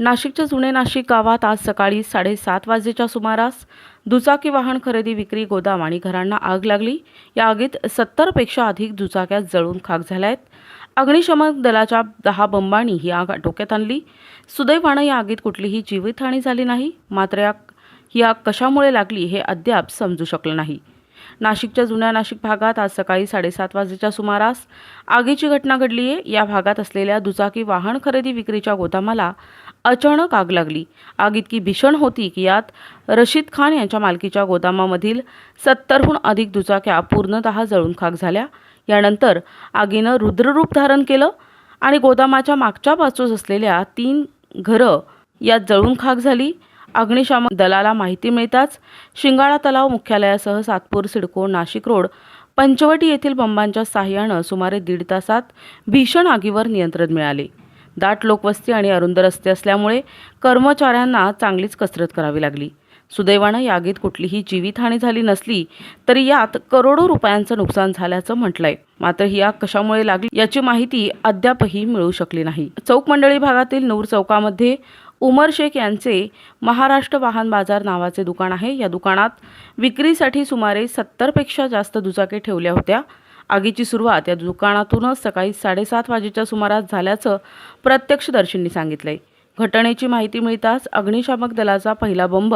नाशिकच्या जुने नाशिक गावात आज सकाळी साडेसात वाजेच्या सुमारास दुचाकी वाहन खरेदी विक्री गोदाम आणि घरांना आग लागली. या आगीत सत्तरपेक्षा अधिक दुचाक्या जळून खाक झाल्या आहेत अग्निशमन दलाच्या दहा बंबांनी ही आग आटोक्यात आणली. सुदैवानं या आगीत कुठलीही जीवितहानी झाली नाही. मात्र या ही आग कशामुळे लागली हे अद्याप समजू शकलं नाही. नाशिकच्या जुन्या नाशिक भागात आज सकाळी साडेसात वाजेच्या सुमारास आगीची घटना घडली आहे. या भागात असलेल्या दुचाकी वाहन खरेदी विक्रीच्या गोदामाला अचानक आग लागली. आग इतकी भीषण होती की यात रशीद खान यांच्या मालकीच्या गोदामामधील सत्तरहून अधिक दुचाक्या पूर्णतः जळून खाक झाल्या. यानंतर आगीनं रुद्ररूप धारण केलं आणि गोदामाच्या मागच्या बाजूस असलेल्या तीन घरं यात जळून खाक झाली. अग्निशामक दलाला माहिती मिळताच शिंगाळा तलाव मुख्यालयासह सातपूर सिडको नाशिक रोड पंचवटी येथील बंबांच्या साह्यानं सुमारे दीड तासात भीषण आगीवर नियंत्रण मिळाले. दाट लोकवस्ती आणि अरुंद रस्ते असल्यामुळे कर्मचाऱ्यांना चांगलीच कसरत करावी लागली. सुदैवानं या आगीत कुठलीही जीवितहानी झाली नसली तरी यात करोडो रुपयांचं नुकसान झाल्याचं म्हटलंय. मात्र ही आग कशामुळे लागली याची माहिती अद्यापही मिळू शकली नाही. चौक मंडळी भागातील नूर चौकामध्ये उमर शेख यांचे महाराष्ट्र वाहन बाजार नावाचे दुकान आहे. या दुकानात विक्रीसाठी सुमारे सत्तरपेक्षा जास्त दुचाकी ठेवल्या होत्या. आगीची सुरुवात या दुकानातूनच सकाळी साडेसात वाजेच्या सुमारास झाल्याचं प्रत्यक्षदर्शींनी सांगितलंय. घटनेची माहिती मिळताच अग्निशामक दलाचा पहिला बंब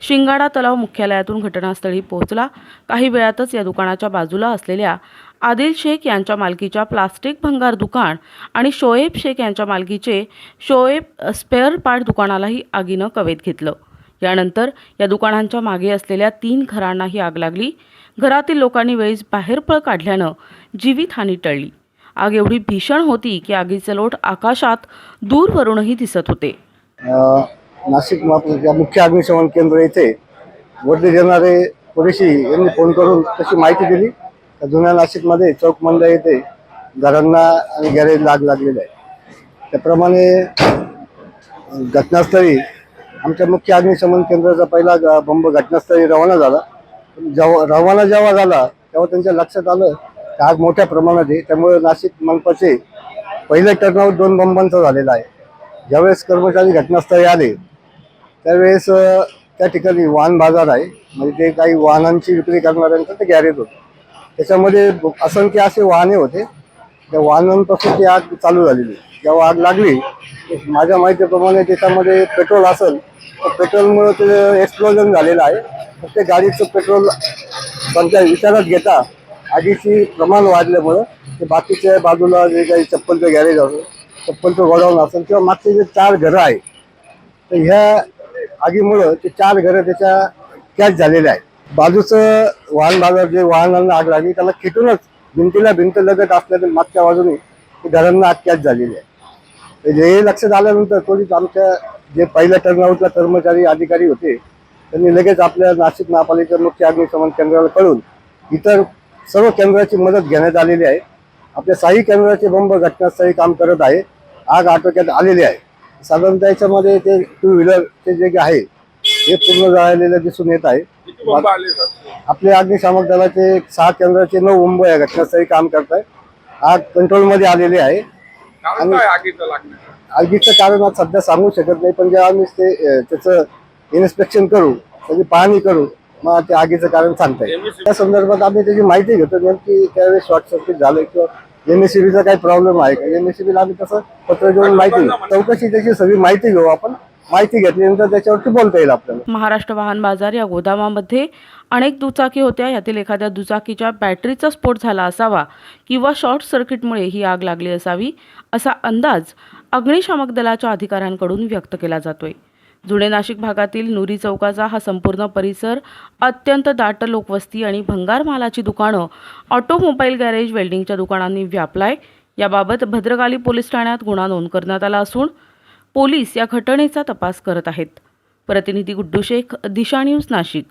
शिंगाडा तलाव मुख्यालयातून घटनास्थळी पोहोचला. काही वेळातच या दुकानाच्या बाजूला असलेल्या आदिल शेख यांच्या मालकीच्या प्लास्टिक भंगार दुकान आणि शोएब शेख यांच्या मालकीचे शोएब स्पेअर पार्ट दुकानालाही आगीनं कवेत घेतलं. यानंतर या दुकानांच्या मागे असलेल्या तीन घरांनाही आग लागली. घरातील लोकांनी वेळीच बाहेर पळ काढल्यानं जीवितहानी टळली. आग एवढी भीषण होती की आगीचे लोट आकाशात दूरवरूनही दिसत होते. नाशिक महापालिकेच्या मुख्य अग्निशमन केंद्र येथे वर्धे देणारे पोलिसी यांनी फोन करून तशी माहिती दिली. तर जुन्या नाशिकमध्ये चौक मंडळ येथे घरांना आणि गॅरेज लाग लागलेलं आहे. त्याप्रमाणे घटनास्थळी आमच्या मुख्य अग्निशमन केंद्राचा पहिला ग- बंब घटनास्थळी रवाना झाला. जेव्हा रवाना जेव्हा झाला तेव्हा त्यांच्या लक्षात आलं आज आग मोठ्या प्रमाणात आहे. त्यामुळे नाशिक मनपाचे पहिले टर्नआउट दोन बंबांचा झालेला आहे. ज्यावेळेस कर्मचारी घटनास्थळी आले त्यावेळेस त्या ठिकाणी वाहन बाजार आहे. म्हणजे ते काही वाहनांची विक्री करणाऱ्यांचं ते गॅरेज होतं. त्याच्यामध्ये असंख्य असे वाहने होते. त्या वाहनांपासून ती आग चालू झालेली. जेव्हा आग लागली माझ्या माहितीप्रमाणे त्याच्यामध्ये पेट्रोल असेल तर पेट्रोलमुळे ते एक्सप्लोजन झालेलं आहे. तर ते गाडीचं पेट्रोल त्यांच्या विचारात घेता आगीची प्रमाण वाढल्यामुळं ते बाकीच्या बाजूला जे काही चप्पलचं गॅरेज असो चप्पलचं गोडाऊन असेल किंवा मागचे जे चार घरं आहे तर ह्या आगीमुळं ते चार घरं त्याच्या कॅच झालेले आहेत. बाजूचं वाहन बाजार जे वाहनांना आग लागली त्याला खेटूनच भिंतीला भिंत लगत असल्याने मागच्या बाजूने ते घरांना आग कॅच झालेली आहे. तर हे लक्षात आल्यानंतर थोडीच आमच्या जे पहिल्या टर्नआउटला कर्मचारी अधिकारी होते त्यांनी लगेच आपल्या नाशिक महापालिका मुख्य अग्निशमन केंद्राला कळून इतर सर्व केंद्राची मदत घेण्यात आलेली आहे. आपल्या साई केंद्राचे बंब घटनास्थळी काम करत आहे. आग आटोक्यात आलेली आहे. साधारणतः याच्यामध्ये ते टू व्हीलरचे जे आहे हे पूर्ण जळालेलं दिसून येत आहे. आपले अग्निशामक दलाचे सहा केंद्राचे नऊ बंब या घटनास्थळी काम करत आहे. आग कंट्रोलमध्ये आलेली आहे. काय आगीचं कारण आज सध्या सांगू शकत नाही पण जेव्हा आम्ही ते त्याचं इन्स्पेक्शन करू त्याची पाहणी करू मग ते आगीचं कारण सांगता येईल त्या संदर्भात आम्ही त्याची माहिती घेतो. नेमकी त्यावेळेस शॉर्ट सर्किट झालं किंवा एमएससीबीचा काही प्रॉब्लेम आहे का? एमएससीबीला आम्ही तसं पत्र घेऊन माहिती घेऊ चौकशी त्याची सगळी माहिती घेऊ आपण. माहिती घेतल्यानंतर त्याच्यावरती बोलता येईल आपल्याला. महाराष्ट्र वाहन बाजार या गोदामामध्ये अनेक दुचाकी होत्या. यातील एखाद्या दुचाकीच्या बॅटरीचा स्फोट झाला असावा किंवा शॉर्ट सर्किटमुळे ही आग लागली असावी असा अंदाज अग्निशामक दलाच्या अधिकाऱ्यांकडून व्यक्त केला जातोय. जुने नाशिक भागातील नुरी चौकाचा हा संपूर्ण परिसर अत्यंत दाट लोकवस्ती आणि भंगार मालाची दुकानं ऑटोमोबाईल गॅरेज वेल्डिंगच्या दुकानांनी व्यापलाय. याबाबत भद्रकाली पोलीस ठाण्यात गुन्हा नोंद करण्यात आला असून पोलीस या घटनेचा तपास करत आहेत. प्रतिनिधी गुड्डू शेख दिशा न्यूज नाशिक.